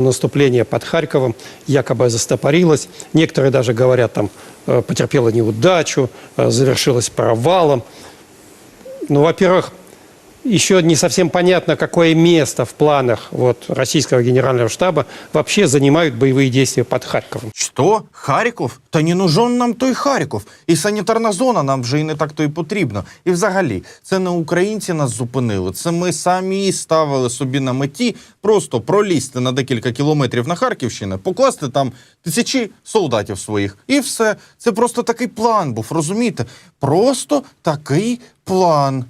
Наступление под Харьковом якобы застопорилось. Некоторые даже говорят, там э, потерпело неудачу, э, завершилось провалом. Ну, во-первых, еще не совсем понятно, какое место в планах вот, российского генерального штаба вообще занимают боевые действия под Харьковом. Що? Харків? Та не нужен нам той Харків. І санітарна зона нам вже і не так то й потрібно. І взагалі, це не українці нас зупинили. Це ми самі ставили собі на меті просто пролізти на декілька кілометрів на Харківщину, покласти там тисячі солдатів своїх. І все. Це просто такий план був, розумієте? Просто такий план.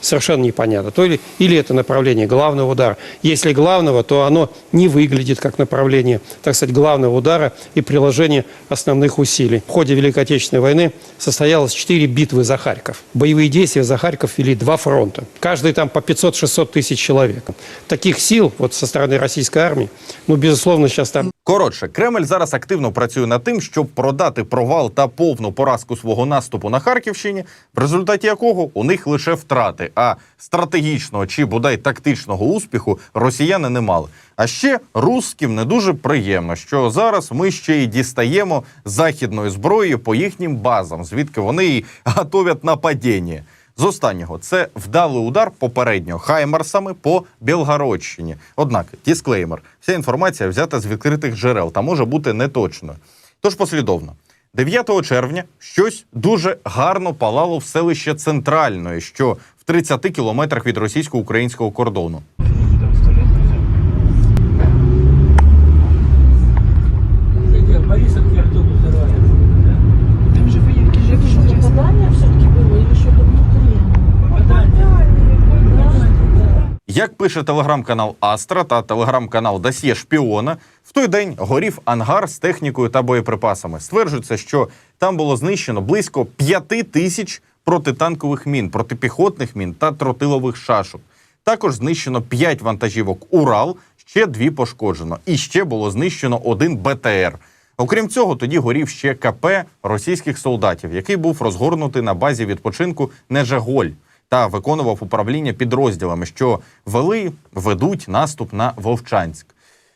Совершенно непонятно. То ли, или это направление главного удара. Если главного, то оно не выглядит как направление, так сказать, главного удара и приложение основных усилий. В ходе Великой Отечественной войны состоялось четыре битвы за Харьков. Боевые действия за Харьков вели два фронта. Каждый там по 500-600 тысяч человек. Таких сил вот со стороны российской армии, ну, безусловно, сейчас там Коротше, Кремль зараз активно працює над тим, щоб продати провал та повну поразку свого наступу на Харківщині, в результаті якого у них лише втрати, а стратегічного чи бодай тактичного успіху росіяни не мали. А ще русським не дуже приємно, що зараз ми ще й дістаємо західної зброї по їхнім базам, звідки вони і готовять нападіння. З останнього це вдалий удар попередньо хаймарсами по Білгородщині. Однак, дисклеймер, вся інформація взята з відкритих джерел та може бути неточною. Тож послідовно. 9 червня щось дуже гарно палало в селище Центральної, що в 30 кілометрах від російсько-українського кордону. Як пише телеграм-канал Астра та телеграм-канал Досьє Шпіона, в той день горів ангар з технікою та боєприпасами. Стверджується, що там було знищено близько п'яти тисяч протитанкових мін, протипіхотних мін та тротилових шашок. Також знищено 5 вантажівок Урал, ще дві пошкоджено, і ще було знищено один БТР. Окрім цього, тоді горів ще КП російських солдатів, який був розгорнутий на базі відпочинку Нежеголь та виконував управління підрозділами, що вели, ведуть наступ на Вовчанськ.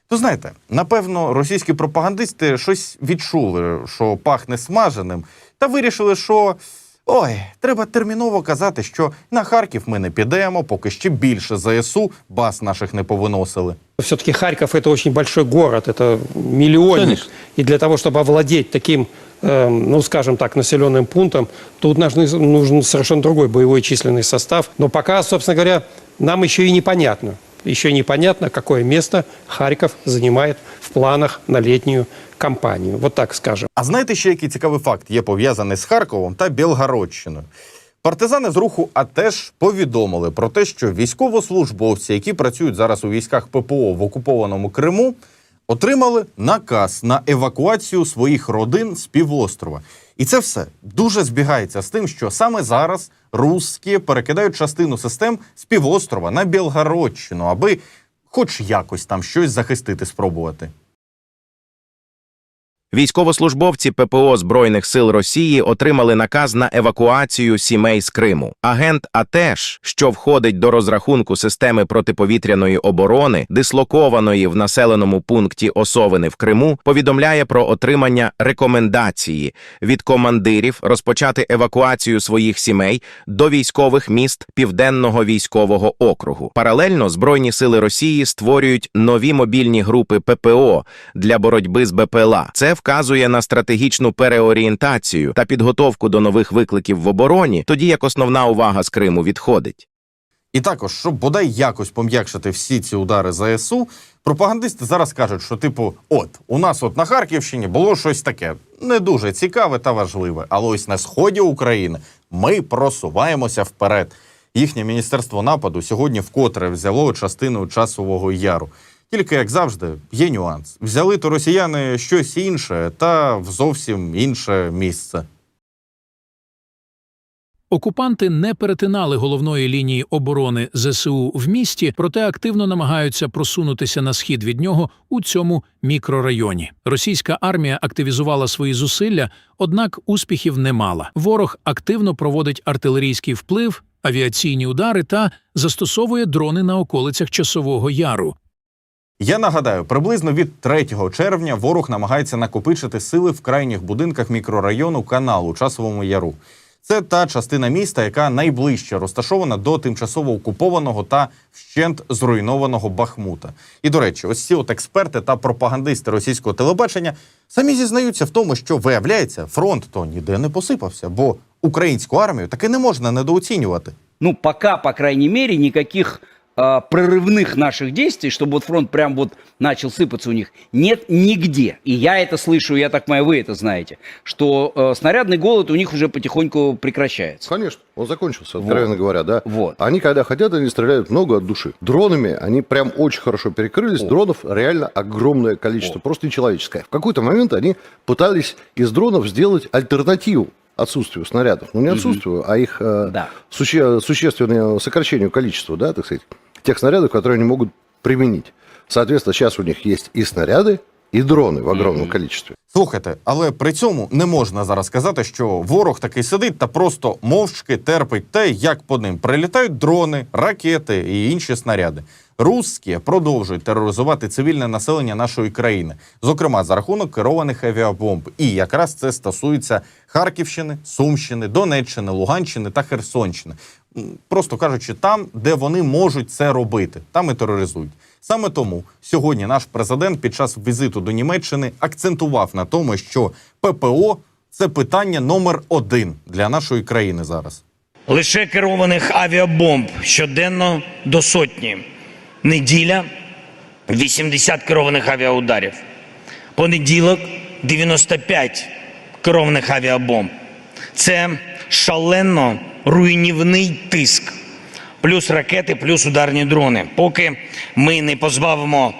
То знаєте, напевно, російські пропагандисти щось відчули, що пахне смаженим, та вирішили, що ой, треба терміново казати, що на Харків ми не підемо, поки ще більше ЗСУ баз наших не повиносили. Все-таки Харьков это очень большой город, это миллионник. Конечно. И для того, чтобы овладеть таким, э, ну скажем так, населенным пунктом, тут нужны, нужен совершенно другой боевой численный состав. Но пока, собственно говоря, нам еще и непонятно. Еще непонятно, какое место Харьков занимает в планах на летнюю кампанию. Вот так скажем. А знаєте, ще який цікавий факт є пов'язаний з Харковом та Білгородщиною? Партизани з руху АТЕШ повідомили про те, що військовослужбовці, які працюють зараз у військах ППО в окупованому Криму, отримали наказ на евакуацію своїх родин з півострова. І це все дуже збігається з тим, що саме зараз русські перекидають частину систем з півострова на Білгородщину, аби хоч якось там щось захистити спробувати. Військовослужбовці ППО Збройних сил Росії отримали наказ на евакуацію сімей з Криму. Агент АТЕШ, що входить до розрахунку системи протиповітряної оборони, дислокованої в населеному пункті Осовини в Криму, повідомляє про отримання рекомендації від командирів розпочати евакуацію своїх сімей до військових міст Південного військового округу. Паралельно Збройні сили Росії створюють нові мобільні групи ППО для боротьби з БПЛА. Це вказує на стратегічну переорієнтацію та підготовку до нових викликів в обороні, тоді як основна увага з Криму відходить. І також, щоб бодай якось пом'якшити всі ці удари ЗСУ, пропагандисти зараз кажуть, що, типу, от у нас от на Харківщині було щось таке не дуже цікаве та важливе. Але ось на сході України ми просуваємося вперед. Їхнє міністерство нападу сьогодні вкотре взяло частину часового яру. Тільки, як завжди, є нюанс. Взяли то росіяни щось інше та в зовсім інше місце. Окупанти не перетинали головної лінії оборони ЗСУ в місті, проте активно намагаються просунутися на схід від нього у цьому мікрорайоні. Російська армія активізувала свої зусилля, однак успіхів не мала. Ворог активно проводить артилерійський вплив, авіаційні удари та застосовує дрони на околицях часового яру. Я нагадаю, приблизно від 3 червня ворог намагається накопичити сили в крайніх будинках мікрорайону каналу часовому яру. Це та частина міста, яка найближче розташована до тимчасово окупованого та вщент зруйнованого Бахмута. І до речі, ось ці от експерти та пропагандисти російського телебачення самі зізнаються в тому, що виявляється, фронт то ніде не посипався, бо українську армію таки не можна недооцінювати. ну, пока, по крайней мере, никаких а, прорывных наших действий, чтобы вот фронт прям вот начал сыпаться у них, нет нигде. И я это слышу, я так понимаю, вы это знаете, что э, снарядный голод у них уже потихоньку прекращается. Конечно, он закончился, откровенно говоря, да. Вот. Они, когда хотят, они стреляют много от души. Дронами они прям очень хорошо перекрылись. Дронов реально огромное количество, просто нечеловеческое. В какой-то момент они пытались из дронов сделать альтернативу отсутствию снарядов. Ну, не отсутствию, а их э, Да. суще- существенному сокращению количества, да, так сказать, тех снарядов, которые они могут применить. Соответственно, сейчас у них есть и снаряды, и дроны в огромном количестве. Слухайте, але при цьому не можна зараз сказати, що ворог такий сидить та просто мовчки терпить те, як по ним прилітають дрони, ракети і інші снаряди. Русські продовжують тероризувати цивільне населення нашої країни, зокрема за рахунок керованих авіабомб. І якраз це стосується Харківщини, Сумщини, Донеччини, Луганщини та Херсонщини. Просто кажучи, там, де вони можуть це робити, там і тероризують. Саме тому сьогодні наш президент під час візиту до Німеччини акцентував на тому, що ППО це питання номер один для нашої країни зараз. Лише керованих авіабомб щоденно до сотні. Неділя 80 керованих авіаударів. Понеділок 95 керованих авіабомб. Це шалено руйнівний тиск. Плюс ракети, плюс ударні дрони. Поки ми не позбавимо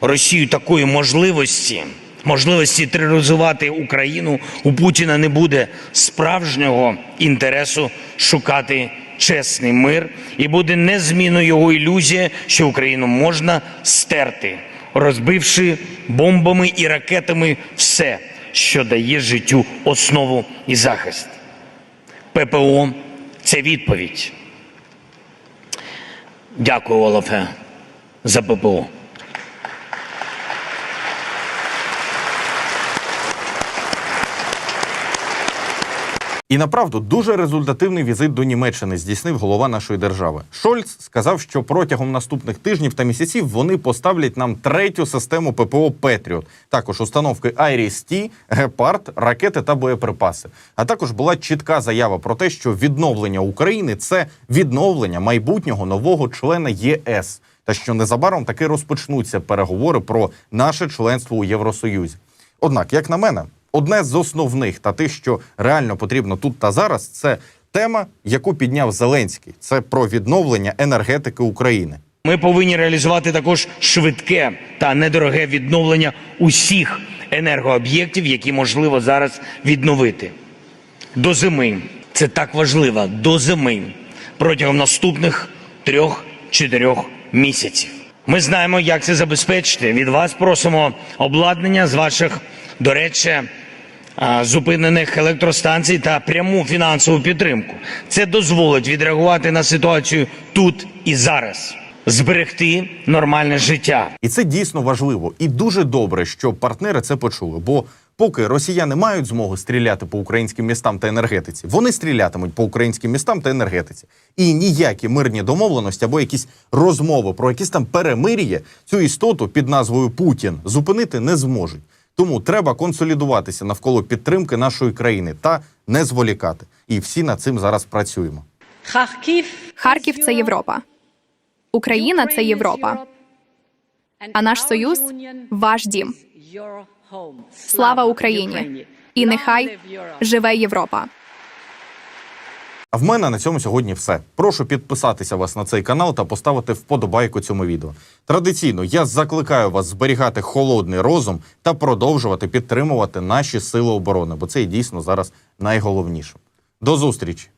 Росію такої можливості, можливості тероризувати Україну, у Путіна не буде справжнього інтересу шукати чесний мир, і буде незмінно його ілюзія, що Україну можна стерти, розбивши бомбами і ракетами все, що дає життю основу і захист. ППО це відповідь. Дякую, Олафе, за ППО. І направду дуже результативний візит до Німеччини здійснив голова нашої держави. Шольц сказав, що протягом наступних тижнів та місяців вони поставлять нам третю систему ППО Петріот, також установки Айріс-Ті, Гепард, ракети та боєприпаси. А також була чітка заява про те, що відновлення України це відновлення майбутнього нового члена ЄС, та що незабаром таки розпочнуться переговори про наше членство у Євросоюзі. Однак, як на мене, одне з основних та тих, що реально потрібно тут та зараз, це тема, яку підняв Зеленський. Це про відновлення енергетики України. Ми повинні реалізувати також швидке та недороге відновлення усіх енергооб'єктів, які можливо зараз відновити. До зими це так важливо. До зими протягом наступних трьох-чотирьох місяців. Ми знаємо, як це забезпечити. Від вас просимо обладнання з ваших, до речі, зупинених електростанцій та пряму фінансову підтримку. Це дозволить відреагувати на ситуацію тут і зараз, зберегти нормальне життя. І це дійсно важливо. І дуже добре, що партнери це почули. Бо поки росіяни мають змогу стріляти по українським містам та енергетиці, вони стрілятимуть по українським містам та енергетиці. І ніякі мирні домовленості або якісь розмови про якісь там перемир'я цю істоту під назвою Путін зупинити не зможуть. Тому треба консолідуватися навколо підтримки нашої країни та не зволікати. І всі над цим зараз працюємо. Харків Харків це Європа. Україна це Європа. А наш союз ваш дім. Слава Україні! І нехай живе Європа. А в мене на цьому сьогодні все. Прошу підписатися вас на цей канал та поставити вподобайку цьому відео. Традиційно я закликаю вас зберігати холодний розум та продовжувати підтримувати наші сили оборони, бо це дійсно зараз найголовніше. До зустрічі!